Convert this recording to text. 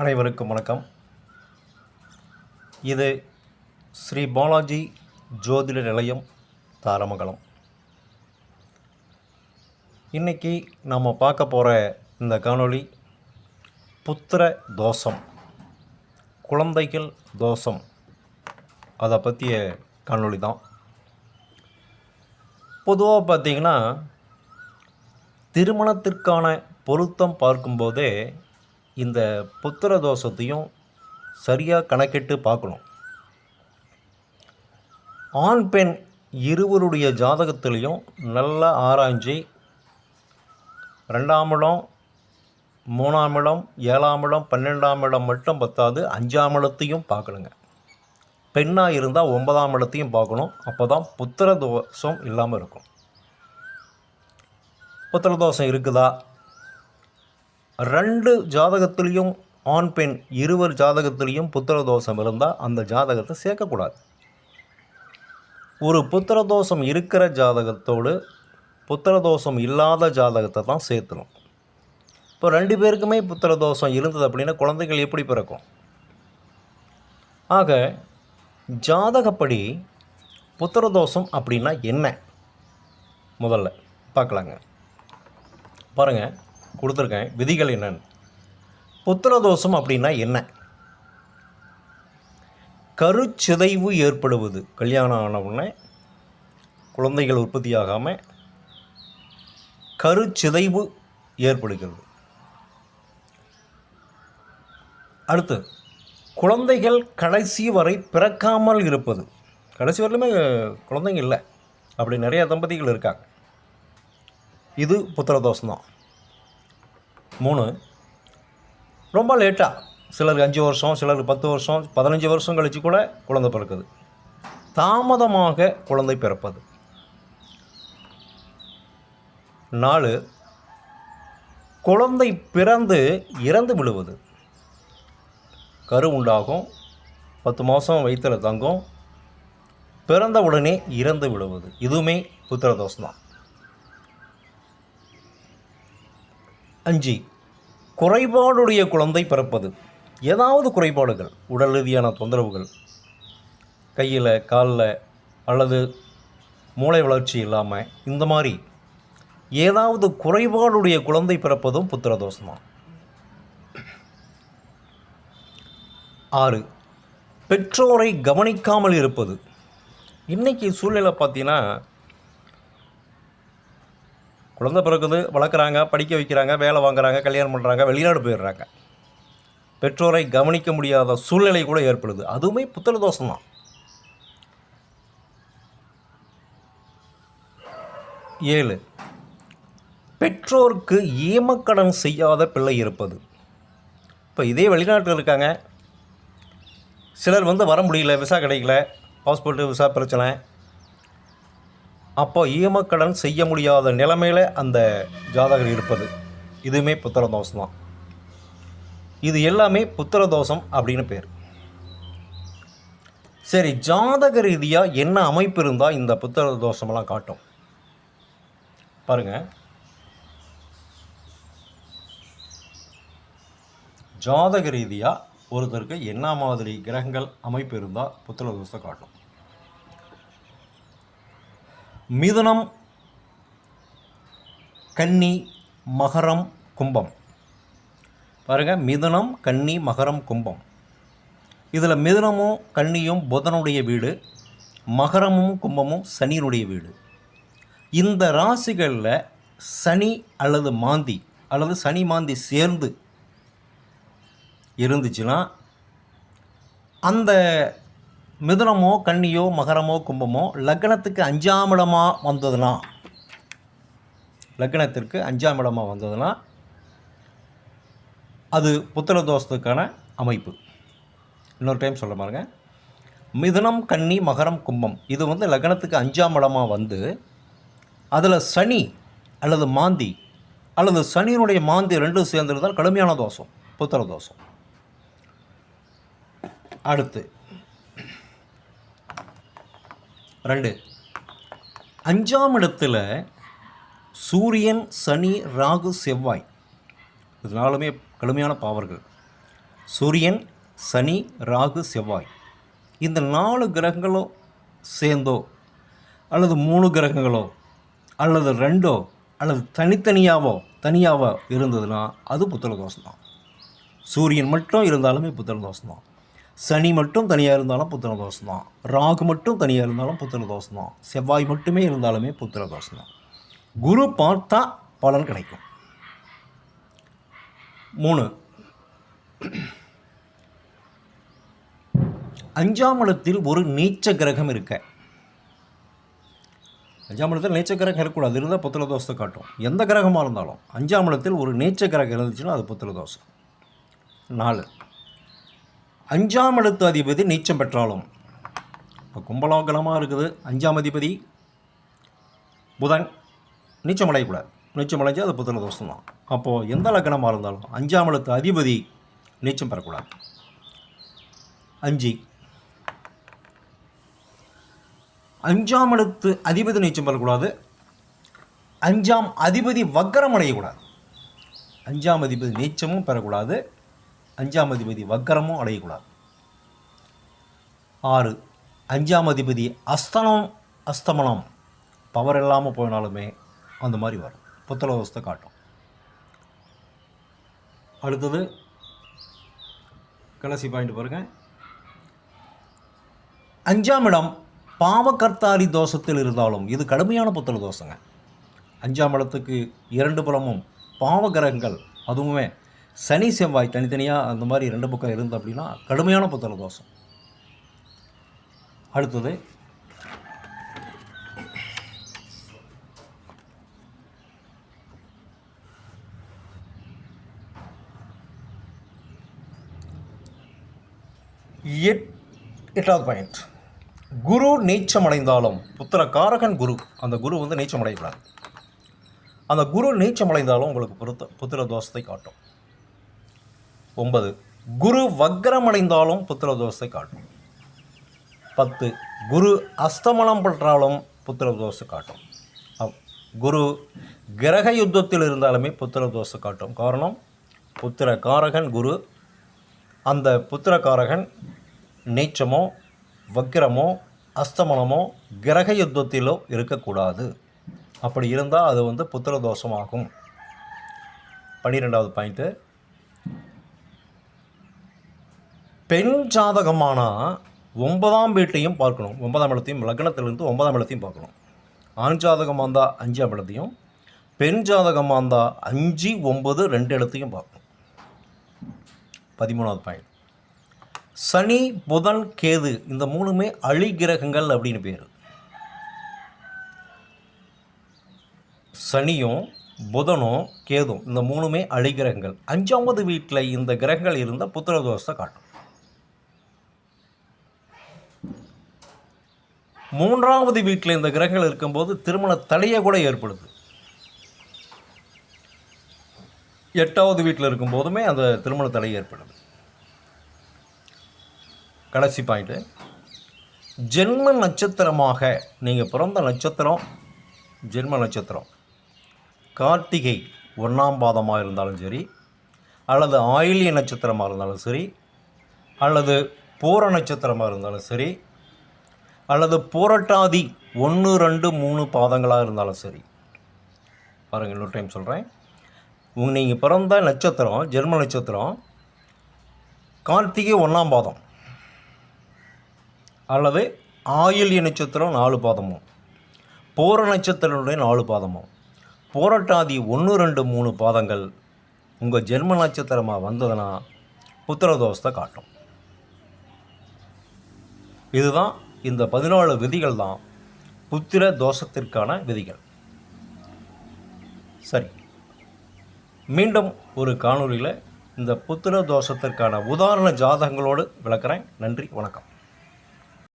அனைவருக்கும் வணக்கம். இது ஸ்ரீ பாலாஜி ஜோதிட நிலையம் தாரமங்கலம். இன்னைக்கு நம்ம பார்க்க போகிற இந்த காணொளி புத்திர தோஷம் குழந்தைகள் தோஷம். அதை பற்றிய காணொளி தான். பொதுவாக பார்த்திங்கன்னா திருமணத்திற்கான பொருத்தம் பார்க்கும்போதே இந்த புத்திர தோஷத்தையும் சரியாக கணக்கிட்டு பார்க்கணும். ஆண் பெண் இருவருடைய ஜாதகத்திலையும் நல்லா ஆராய்ஞ்சு ரெண்டாம் இடம் மூணாம் இடம் ஏழாம் இடம் பன்னெண்டாம் இடம் மட்டும் பத்தாது அஞ்சாம் இடத்தையும் பார்க்கணுங்க. பெண்ணாக இருந்தால் ஒன்பதாம் இடத்தையும் பார்க்கணும். அப்போ தான் புத்திர தோஷம் இல்லாமல் இருக்கும். புத்திர தோஷம் இருக்குதா? ரெண்டு ஜாதகத்திலையும் ஆண் பெண் இருவர் ஜாதகத்திலையும் புத்திர தோஷம் இருந்தால் அந்த ஜாதகத்தை சேர்க்கக்கூடாது. ஒரு புத்திர தோஷம் இருக்கிற ஜாதகத்தோடு புத்திர தோஷம் இல்லாத ஜாதகத்தை தான் சேர்த்தணும். இப்போ ரெண்டு பேருக்குமே புத்திர தோஷம் இருந்தது அப்படின்னா குழந்தைகள் எப்படி பிறக்கும்? ஆக ஜாதகப்படி புத்திர தோஷம் அப்படின்னா என்ன? முதல்ல பார்க்கலாங்க. பாருங்கள் கொடுத்துருக்கேன். விதிகள் என்னென்னு. புத்திர தோஷம் அப்படின்னா என்ன? கருச்சிதைவு ஏற்படுவது. கல்யாணம் ஆன உடனே குழந்தைகள் உற்பத்தியாகாமல் கருச்சிதைவு ஏற்படுகிறது. அடுத்து குழந்தைகள் கடைசி வரை பிறக்காமல் இருப்பது. கடைசி வரையிலுமே குழந்தைங்க இல்லை. அப்படி நிறைய தம்பதிகள் இருக்காங்க. இது புத்திர தோஷம் தான் மூணு. ரொம்ப லேட்டாக சிலருக்கு அஞ்சு வருஷம் சிலருக்கு பத்து வருஷம் பதினஞ்சு வருஷம் கழித்து கூட குழந்தை பிறக்குது. தாமதமாக குழந்தை பிறப்பது. நாலு குழந்தை பிறந்து இறந்து விழுவது கரு உண்டாகும். பத்து மாதம் வயிற்றில் தங்கும். பிறந்த உடனே இறந்து விழுவது இதுவுமே புத்திர தோஷம் தான் அஞ்சு குறைபாடுடைய குழந்தை பிறப்பது. ஏதாவது குறைபாடுகள் உடல் ரீதியான தொந்தரவுகள் கையில் காலில் அல்லது மூளை வளர்ச்சி இல்லாமல் இந்த மாதிரி ஏதாவது குறைபாடுடைய குழந்தை பிறப்பதும் புத்திர ஆறு பெற்றோரை கவனிக்காமல் இருப்பது. இன்றைக்கி சூழ்நிலை பார்த்தீங்கன்னா குழந்தை பிறக்குது வளர்க்குறாங்க படிக்க வைக்கிறாங்க வேலை வாங்குறாங்க கல்யாணம் பண்ணுறாங்க வெளிநாடு போயிடுறாங்க. பெற்றோரை கவனிக்க முடியாத சூழ்நிலை கூட ஏற்படுது. அதுவுமே புத்திர தோஷம் தான் ஏழு பெற்றோருக்கு ஈமக்கடன் செய்யாத பிள்ளை இருப்பது. இப்போ இதே வெளிநாட்டில் இருக்காங்க. சிலர் வந்து வர முடியல விசா கிடைக்கல பாஸ்போர்ட்டு விசா பிரச்சனை. அப்போ ஈமக்கடன் செய்ய முடியாத நிலைமையில் அந்த ஜாதகர் இருப்பது. இதுவுமே புத்திர தோஷம் தான் இது எல்லாமே புத்திர தோஷம் அப்படின்னு பேர். சரி ஜாதக ரீதியாக என்ன அமைப்பு இருந்தால் இந்த புத்திர தோஷமெல்லாம் காட்டும்? பாருங்கள் ஜாதக ரீதியாக ஒருத்தருக்கு என்ன மாதிரி கிரகங்கள் அமைப்பு இருந்தால் புத்திர தோஷத்தை காட்டும். மிதுனம் கன்னி மகரம் கும்பம். பாருங்கள் மிதுனம் கன்னி மகரம் கும்பம். இதில் மிதுனமும் கன்னியும் புதனுடைய வீடு மகரமும் கும்பமும் சனியினுடைய வீடு. இந்த ராசிகளில் சனி அல்லது மாந்தி அல்லது சனி மாந்தி சேர்ந்து இருந்துச்சுன்னா அந்த மிதுனமோ கன்னியோ மகரமோ கும்பமோ லக்னத்துக்கு அஞ்சாம் இடமாக வந்ததுன்னா லக்னத்திற்கு அஞ்சாம் இடமாக வந்ததுன்னா அது புத்திர தோஷத்துக்கான அமைப்பு. இன்னொரு டைம் சொல்ல பாருங்க. மிதுனம் கன்னி மகரம் கும்பம். இது வந்து லக்னத்துக்கு அஞ்சாம் இடமாக வந்து அதில் சனி அல்லது மாந்தி அல்லது சனியினுடைய மாந்தி ரெண்டும் சேர்ந்துருந்தால் கடுமையான தோஷம் புத்திர தோஷம். அடுத்து ரெண்டு. அஞ்சாம் இடத்துல சூரியன் சனி ராகு செவ்வாய். இதனாலுமே கடுமையான பாவர்கள். சூரியன் சனி ராகு செவ்வாய். இந்த நாலு கிரகங்களோ சேர்ந்தோ அல்லது மூணு கிரகங்களோ அல்லது ரெண்டோ அல்லது தனித்தனியாவோ தனியாவோ இருந்ததுன்னா அது புத்தக தோஷம் தான் சூரியன் மட்டும் இருந்தாலுமே புத்தக தோஷம் தான் சனி மட்டும் தனியாக இருந்தாலும் புத்திர தோஷம் தான் ராகு மட்டும் தனியாக இருந்தாலும் புத்திர தோஷம் தான் செவ்வாய் மட்டுமே இருந்தாலுமே புத்திர தோஷம் தான் குரு பார்த்தா பலன் கிடைக்கும். மூணு. அஞ்சாம் இடத்தில் ஒரு நீச்ச கிரகம் இருக்க. அஞ்சாம் இடத்தில் நீச்ச கிரகம் இருக்கக்கூடாது. இருந்தால் புத்திர தோஷத்தை காட்டும். எந்த கிரகமாக இருந்தாலும் அஞ்சாம் இடத்தில் ஒரு நீச்ச கிரகம் இருந்துச்சுன்னா அது புத்திர தோஷம். நாலு. அஞ்சாம் இடத்து அதிபதி நீச்சம் பெற்றாலும். இப்போ கும்பலோகலமாக இருக்குது. அஞ்சாம் அதிபதி புதன். நீச்சம் அடையக்கூடாது. நீச்சம் அடைஞ்சு அது புதன தோஷம் தான் அப்போது எந்த லக்கணமாக இருந்தாலும் அஞ்சாம் இடத்து அதிபதி நீச்சம் பெறக்கூடாது. அஞ்சு. அஞ்சாம் இடத்து அதிபதி நீச்சம் பெறக்கூடாது. அஞ்சாம் அதிபதி வக்கரம் அடையக்கூடாது. அஞ்சாம் அதிபதி நீச்சமும் பெறக்கூடாது. அஞ்சாம் அதிபதி வக்கரமும் அடையக்கூடாது. ஆறு அஞ்சாம் அதிபதி அஸ்தனம் அஸ்தமனம் பவர் இல்லாமல் போயினாலுமே அந்த மாதிரி வரும். புத்தலவஸ்தை காட்டும். அடுத்தது கடைசி பாயிண்ட் பாருங்க. அஞ்சாம் இடம் பாவகர்த்தாரி தோஷத்தில் இருந்தாலும் இது கடுமையான புத்தல தோஷங்க அஞ்சாம் இடத்துக்கு இரண்டு புறமும் பாவகிரகங்கள் அதுவுமே சனி செவ்வாய் தனித்தனியாக அந்த மாதிரி ரெண்டு பக்கம் இருந்து அப்படின்னா கடுமையான புத்தல தோஷம். அடுத்தது எட் எட்டாவது பாயிண்ட். குரு நீச்சம் அடைந்தாலும் புத்திர காரகன் குரு அந்த குரு வந்து நீச்சம் அடையக்கூடாது அந்த குரு நீச்சம் அடைந்தாலும் உங்களுக்கு புத்த புத்திர தோஷத்தை காட்டும். ஒன்பது. குரு வக்ரமடைந்தாலும் புத்திர தோஷத்தை காட்டும். பத்து. குரு அஸ்தமனம் பெற்றாலும் புத்திர தோஷத்தை காட்டும். அப்- குரு கிரக யுத்தத்தில் இருந்தாலுமே புத்திர தோஷத்தை காட்டும். காரணம் புத்திர காரகன் குரு அந்த புத்திரகாரகன் நீச்சமோ வக்கிரமோ அஸ்தமனமோ கிரக யுத்தத்திலோ இருக்கக்கூடாது. அப்படி இருந்தால் அது வந்து புத்திர தோஷமாகும் பன்னிரெண்டாவது பாயிண்ட்டு பெண் ஜாதகமானால் ஒன்பதாம் வீட்டையும் பார்க்கணும். ஒன்பதாம் இடத்தையும் லக்னத்திலிருந்து ஒன்பதாம் இடத்தையும் பார்க்கணும். ஆண் ஜாதகமாக இருந்தால் அஞ்சாம் இடத்தையும் பெண் ஜாதகமாக இருந்தால் அஞ்சு ஒம்பது ரெண்டு இடத்தையும் பார்க்கணும். பதிமூணாவது பாயிண்ட் சனி புதன் கேது இந்த மூணுமே அழி கிரகங்கள் அப்படின்னு பேர். சனியும் புதனும் கேதும் இந்த மூணுமே அழி கிரகங்கள். அஞ்சாவது வீட்டில் இந்த கிரகங்கள் இருந்தால் புத்திர தோஷத்தை காட்டும். மூன்றாவது வீட்டில் இந்த கிரகங்கள் இருக்கும்போது திருமண தடையை கூட ஏற்படுது. எட்டாவது வீட்டில் இருக்கும்போதுமே அந்த திருமண தடை ஏற்படுது. கடைசி பாயிண்ட்டு ஜென்ம நட்சத்திரமாக நீங்கள் பிறந்த நட்சத்திரம் ஜென்ம நட்சத்திரம். கார்த்திகை ஒன்றாம் பாதமாக இருந்தாலும் சரி அல்லது ஆயிலிய நட்சத்திரமாக இருந்தாலும் சரி அல்லது பூர நட்சத்திரமாக இருந்தாலும் சரி அல்லது புரட்டாதி ஒன்று ரெண்டு மூணு பாதங்களாக இருந்தாலும் சரி. பாருங்கள் இன்னொரு டைம் சொல்கிறேன் உங்க நீங்கள் பிறந்த நட்சத்திரம் ஜென்ம நட்சத்திரம் கார்த்திகை ஒன்றாம் பாதம். அல்லது ஆயில்ய நட்சத்திரம் நாலு பாதமும். போர நட்சத்திரனுடைய நாலு பாதமும். போராட்டாதி ஒன்று ரெண்டு மூணு பாதங்கள் உங்கள் ஜென்ம நட்சத்திரமாக வந்ததுன்னா புத்திரதோஷத்தை காட்டும். இதுதான் இந்த பதினாலு விதிகள் தான் புத்திர தோஷத்திற்கான விதிகள். சரி. மீண்டும் ஒரு காணொலியில் இந்த புத்திர தோஷத்திற்கான உதாரண ஜாதகங்களோடு விளக்குறேன். நன்றி வணக்கம்.